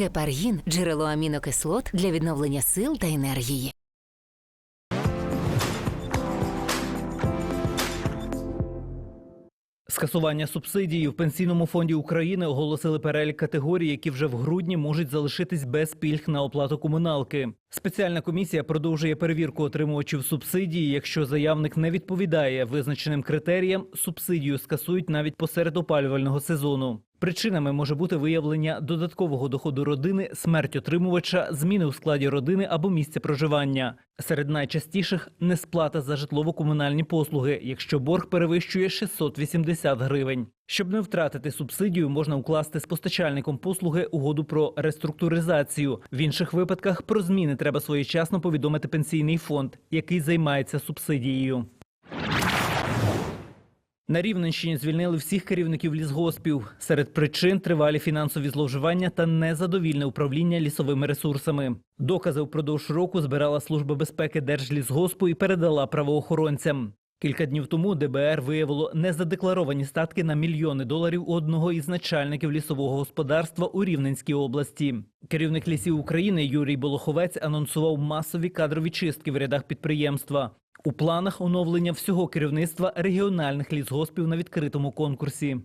Гепаргін джерело амінокислот для відновлення сил та енергії. Скасування субсидій в пенсійному фонді України оголосили перелік категорій, які вже в грудні можуть залишитись без пільг на оплату комуналки. Спеціальна комісія продовжує перевірку отримувачів субсидії. Якщо заявник не відповідає визначеним критеріям, субсидію скасують навіть посеред опалювального сезону. Причинами може бути виявлення додаткового доходу родини, смерть отримувача, зміни у складі родини або місця проживання. Серед найчастіших несплата за житлово-комунальні послуги, якщо борг перевищує 680 гривень. Щоб не втратити субсидію, можна укласти з постачальником послуги угоду про реструктуризацію. В інших випадках про зміни треба своєчасно повідомити пенсійний фонд, який займається субсидією. На Рівненщині звільнили всіх керівників лісгоспів. Серед причин тривалі фінансові зловживання та незадовільне управління лісовими ресурсами. Докази впродовж року збирала служба безпеки Держлісгоспу і передала правоохоронцям. Кілька днів тому ДБР виявило незадекларовані статки на мільйони доларів у одного із начальників лісового господарства у Рівненській області. Керівник лісів України Юрій Болоховець анонсував масові кадрові чистки в рядах підприємства. У планах оновлення всього керівництва регіональних лісгоспів на відкритому конкурсі.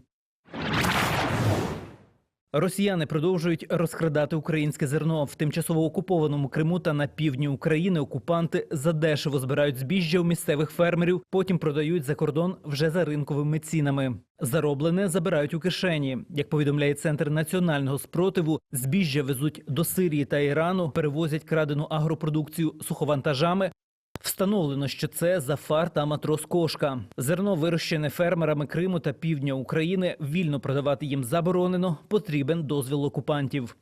Росіяни продовжують розкрадати українське зерно в тимчасово окупованому Криму та на півдні України. Окупанти задешево збирають збіжжя у місцевих фермерів, потім продають за кордон вже за ринковими цінами. Зароблене забирають у кишені. Як повідомляє центр національного спротиву, збіжжя везуть до Сирії та Ірану, перевозять крадену агропродукцію суховантажами. Встановлено, що це зафар та матрос кошка. Зерно, вирощене фермерами Криму та півдня України, вільно продавати їм заборонено. Потрібен дозвіл окупантів.